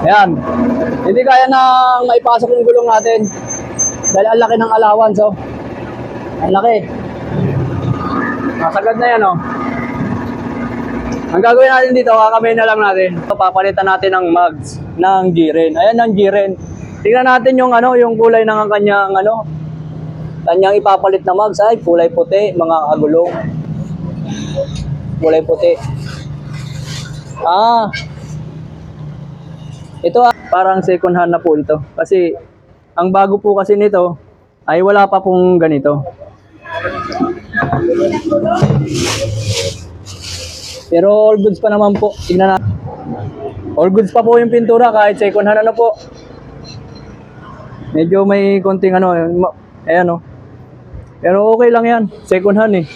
Ayan. Hindi kaya na maipasok yung gulong natin. Dahil ang laki ng allowance, oh. Ang laki. Masagad na yan, oh. Ang gagawin natin dito, kakamay na lang natin. Papalitan natin ng mugs ng Jiren. Ayan ang Jiren. Tingnan natin yung ano, yung kulay ng kanyang ano, kanyang ipapalit na mugs ay kulay puti, mga kagulong. Kulay puti. Ah. Ito ah, parang second hand na po ito. Kasi ang bago po kasi nito ay wala pa pong ganito. Pero all goods pa naman po. Tingnan natin. All goods pa po yung pintura kahit second hand ano po. Medyo may konting ano, ma- ayan oh. Pero okay lang yan. Second hand eh.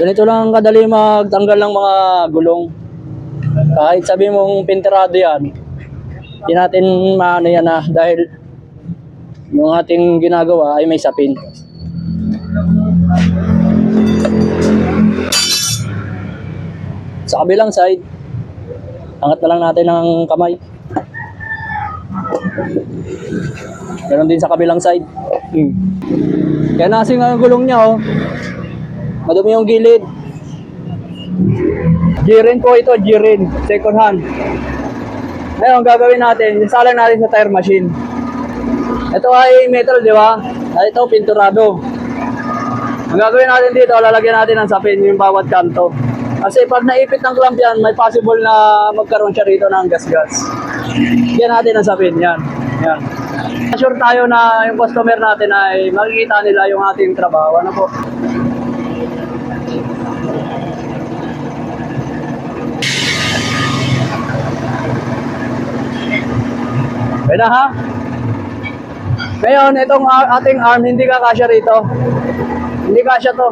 Ganito lang kadali magtanggal ng mga gulong. Kahit sabi mong pinterado yan, hindi natin maano yan na dahil yung ating ginagawa ay may sapin. Sa kabilang side, angat na lang natin ng kamay. Meron din sa kabilang side. Hmm. Kaya nasing ang gulong niya oh. Madumi yung gilid. Jirin po ito, Jirin. Second hand. Ngayon, gagawin natin, isalang natin sa tire machine. Ito ay metal, di ba? At ito, pinturado. Ang gagawin natin dito, lalagyan natin ng sapin yung bawat kanto. Kasi pag naipit ng clamp yan, may possible na magkaroon siya rito ng gas-gas. Yan natin ang sapin, yan. Yan. Sure tayo na yung customer natin ay makikita nila yung ating trabaho. Ano po? Pwede ha? Ngayon, itong ating arm, hindi ka kasya rito. Hindi kasya to.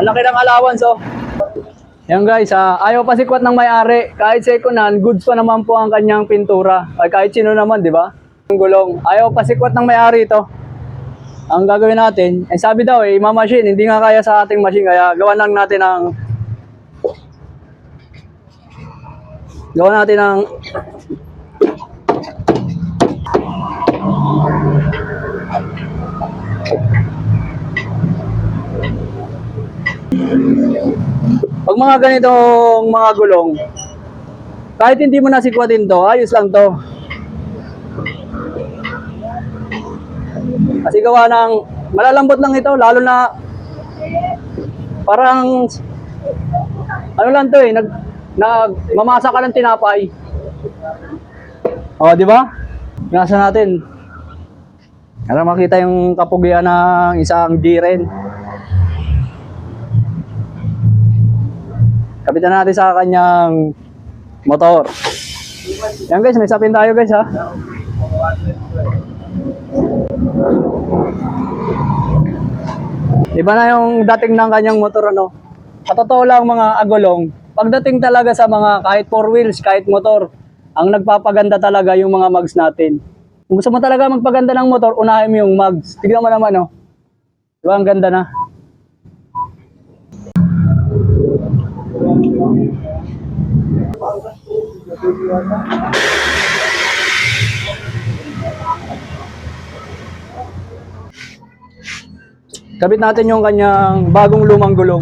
Ang laki ng allowance, oh. Yan guys, ah, ayaw pa sikwat ng may-ari. Kahit second hand, goods pa naman po ang kanyang pintura. Ay, kahit sino naman, di ba? Ang gulong. Ayaw pa sikwat ng may-ari ito. Ang gagawin natin, eh sabi daw eh, machine, hindi nga kaya sa ating machine, kaya gawan lang natin ng gawan natin ng Pag mga ganitong mga gulong, kahit hindi mo nasikwatin to, ayos lang to. Kasi gawa ng, malalambot lang ito, lalo na parang, ano lang to eh, nag, nag mamasa ka ng tinapay. O, di ba? Nasa natin. Para makita yung kapugian ng isang G-Ren. Kapitan natin sa kanyang motor. Yan guys, may sapin tayo guys ha. Iba na yung dating ng kanyang motor ano. Sa totoo lang mga agulong, pagdating talaga sa mga kahit four wheels, kahit motor, ang nagpapaganda talaga yung mga mags natin. Kung gusto mo talaga magpaganda ng motor, unahin mo yung mags. Tignan mo naman oh. Diba ang ganda na? Kabit natin yung kanyang bagong lumang gulong.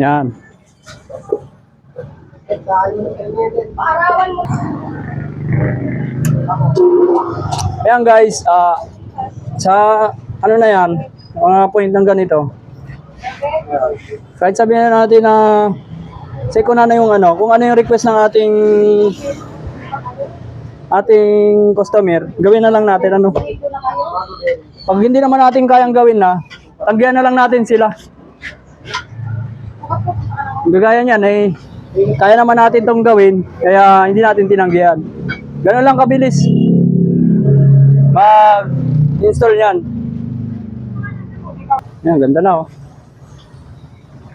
Yan. Ayan guys, ah sa ano na yan, mga point ng ganito. Kahit sabihin na natin na second na na yung ano, kung ano yung request ng ating ating customer, gawin na lang natin ano. Pag hindi naman natin kayang gawin na, tanggihan na lang natin sila. Gagaya niyan eh, kaya naman natin tong gawin, kaya hindi natin tinanggihan. Ganun lang kabilis. Mag-install yan. Yan, ganda na oh.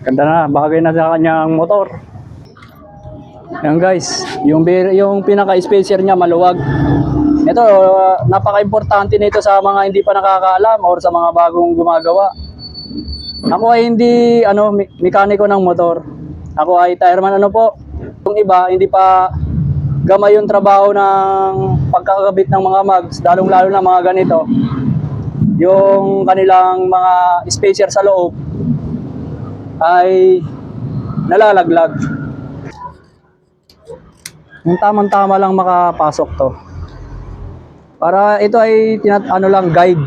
Ganda na, bagay na sa kanyang motor. Yan guys, yung, yung pinaka-spacer niya maluwag. Ito, uh, napaka-importante nito sa mga hindi pa nakakaalam or sa mga bagong gumagawa. Ako ay hindi ano me- mekaniko ng motor. Ako ay tireman ano po. Yung iba hindi pa gamay yung trabaho ng pagkakabit ng mga mags, lalong lalo na mga ganito. Yung kanilang mga spacer sa loob ay nalalaglag. Yung tamang-tama lang makapasok to. Para ito ay tinat ano lang guide.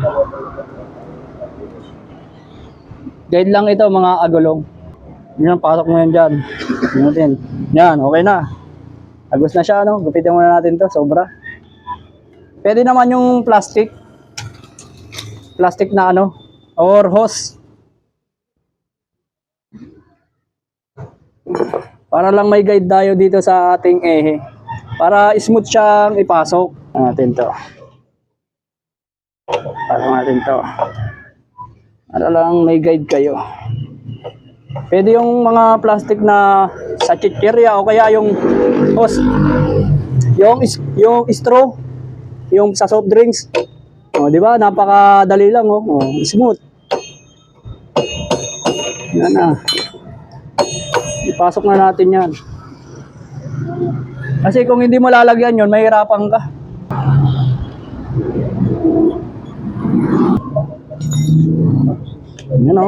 Guide lang ito mga agulong. Yan, pasok mo yan dyan. Yan, okay na. Agos na siya, ano? Gupitin muna natin to, sobra. Pwede naman yung plastic. Plastic na ano, or hose. Para lang may guide tayo dito sa ating ehe. Para smooth siyang ipasok. Natin to. Pasok natin to. Para lang may guide kayo. Pwede yung mga plastic na sa chichirya o kaya yung hose. Yung yung straw, yung sa soft drinks. O, di ba? Napakadali lang, oh. oh smooth. Yan na. Ipasok na natin yan. Kasi kung hindi mo lalagyan yun, mahirapan ka. Yan o.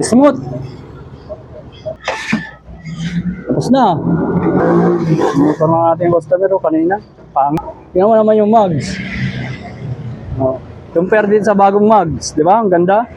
Smooth. Tapos na. Pa mga ating customer o kanina? Pang. Tingnan mo naman yung mugs. Oh. Compare din sa bagong mugs. Di ba? Ang ganda.